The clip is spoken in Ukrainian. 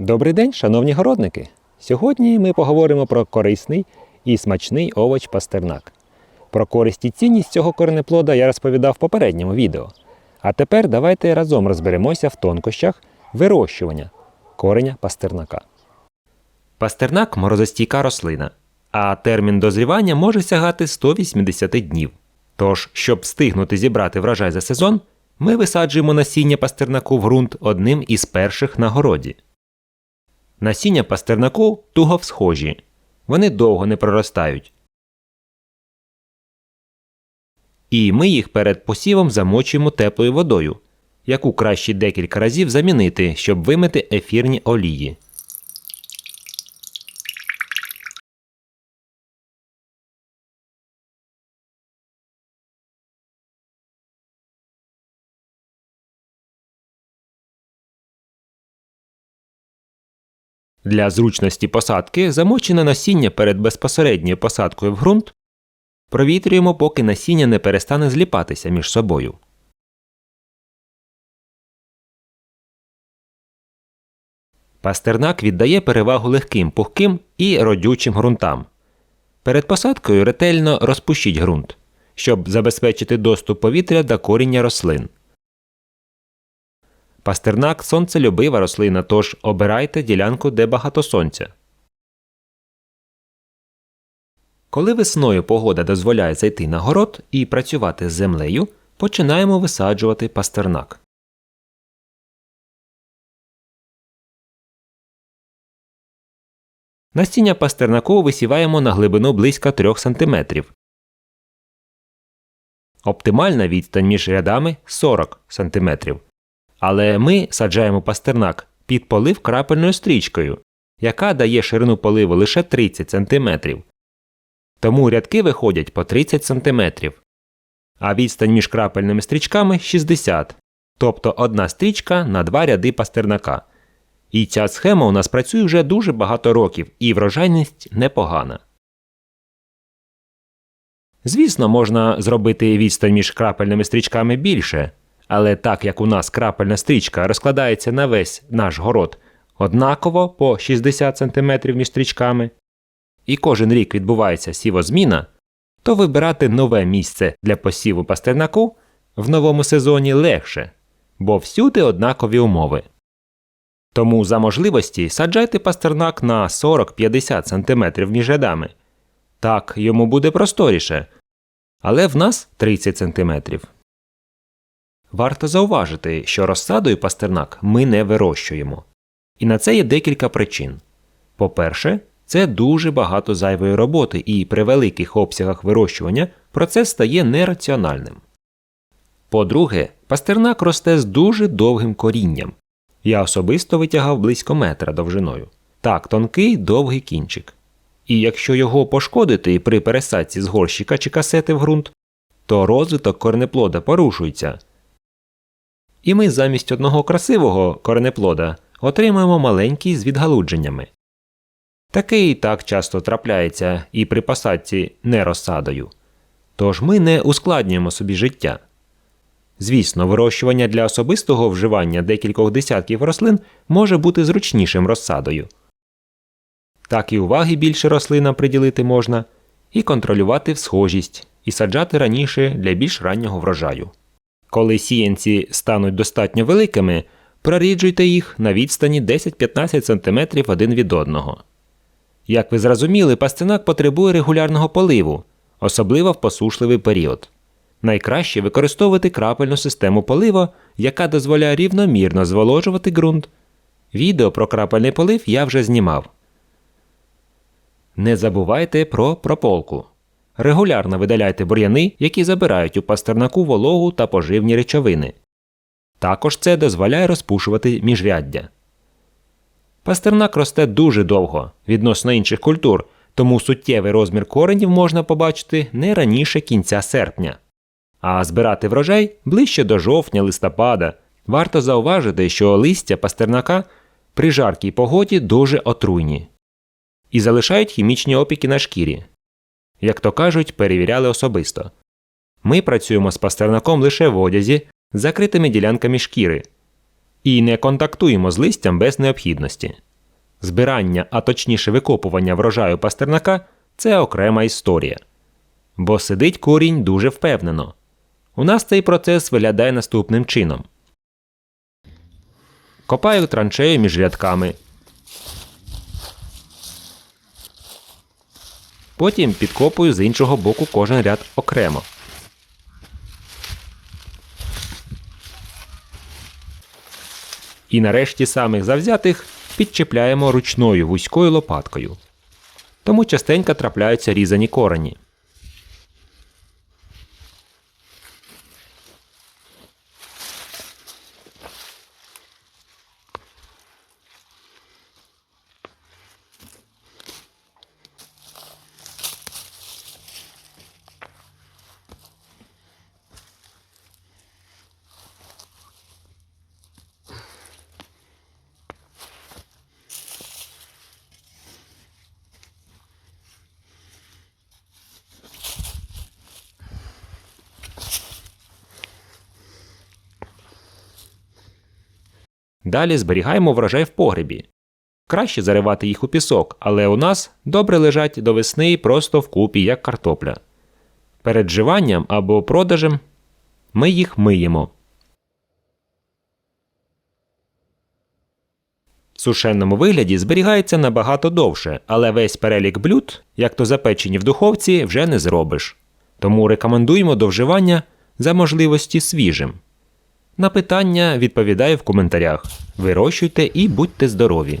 Добрий день, шановні городники! Сьогодні ми поговоримо про корисний і смачний овоч пастернак. Про користь і цінність цього коренеплода я розповідав в попередньому відео. А тепер давайте разом розберемося в тонкощах вирощування кореня пастернака. Пастернак морозостійка рослина, а термін дозрівання може сягати 180 днів. Тож, щоб встигнути зібрати врожай за сезон, ми висаджуємо насіння пастернаку в ґрунт одним із перших на городі. Насіння пастернаку туго всхожі. Вони довго не проростають. І ми їх перед посівом замочуємо теплою водою, яку краще декілька разів замінити, щоб вимити ефірні олії. Для зручності посадки замочене насіння перед безпосередньою посадкою в ґрунт провітрюємо, поки насіння не перестане зліпатися між собою. Пастернак віддає перевагу легким, пухким і родючим ґрунтам. Перед посадкою ретельно розпущіть ґрунт, щоб забезпечити доступ повітря до коріння рослин. Пастернак сонцелюбива рослина, тож обирайте ділянку, де багато сонця. Коли весною погода дозволяє зайти на город і працювати з землею, починаємо висаджувати пастернак. Насіння пастернаку висіваємо на глибину близько 3 см. Оптимальна відстань між рядами 40 см. Але ми саджаємо пастернак під полив крапельною стрічкою, яка дає ширину поливу лише 30 см. Тому рядки виходять по 30 см, а відстань між крапельними стрічками 60 тобто одна стрічка на два ряди пастернака. І ця схема у нас працює вже дуже багато років, і врожайність непогана. Звісно, можна зробити відстань між крапельними стрічками більше, але так як у нас крапельна стрічка розкладається на весь наш город однаково по 60 см між стрічками, і кожен рік відбувається сівозміна, то вибирати нове місце для посіву пастернаку в новому сезоні легше, бо всюди однакові умови. Тому за можливості саджайте пастернак на 40-50 см між рядами. Так йому буде просторіше, але в нас 30 см. Варто зауважити, що розсадою пастернак ми не вирощуємо. І на це є декілька причин. По-перше, це дуже багато зайвої роботи, і при великих обсягах вирощування процес стає нераціональним. По-друге, пастернак росте з дуже довгим корінням. Я особисто витягав близько метра довжиною. Так, тонкий довгий кінчик. І якщо його пошкодити при пересадці з горщика чи касети в ґрунт, то розвиток корнеплода порушується. І ми замість одного красивого коренеплода отримуємо маленький з відгалудженнями. Таке і так часто трапляється і при посадці не розсадою. Тож ми не ускладнюємо собі життя. Звісно, вирощування для особистого вживання декількох десятків рослин може бути зручнішим розсадою. Так і уваги більше рослинам приділити можна, і контролювати всхожість, і саджати раніше для більш раннього врожаю. Коли сіянці стануть достатньо великими, проріджуйте їх на відстані 10-15 см один від одного. Як ви зрозуміли, пастинак потребує регулярного поливу, особливо в посушливий період. Найкраще використовувати крапельну систему полива, яка дозволяє рівномірно зволожувати ґрунт. Відео про крапельний полив я вже знімав. Не забувайте про прополку. Регулярно видаляйте бур'яни, які забирають у пастернаку вологу та поживні речовини. Також це дозволяє розпушувати міжряддя. Пастернак росте дуже довго відносно інших культур, тому суттєвий розмір коренів можна побачити не раніше кінця серпня. А збирати врожай ближче до жовтня листопада. Варто зауважити, що листя пастернака при жаркій погоді дуже отруйні і залишають хімічні опіки на шкірі. Як то кажуть, перевіряли особисто. Ми працюємо з пастернаком лише в одязі закритими ділянками шкіри і не контактуємо з листям без необхідності. Збирання, а точніше викопування врожаю пастернака це окрема історія. Бо сидить корінь дуже впевнено. У нас цей процес виглядає наступним чином. Копаю траншею між рядками. Потім підкопую з іншого боку кожен ряд окремо. І нарешті самих завзятих підчіпляємо ручною вузькою лопаткою. Тому частенько трапляються різані корені. Далі зберігаємо врожай в погребі. Краще заривати їх у пісок, але у нас добре лежать до весни просто вкупі, як картопля. Перед живанням або продажем ми їх миємо. В сушеному вигляді зберігається набагато довше, але весь перелік блюд, як то запечені в духовці, вже не зробиш. Тому рекомендуємо до вживання за можливості свіжим. На питання відповідає в коментарях. Вирощуйте і будьте здорові!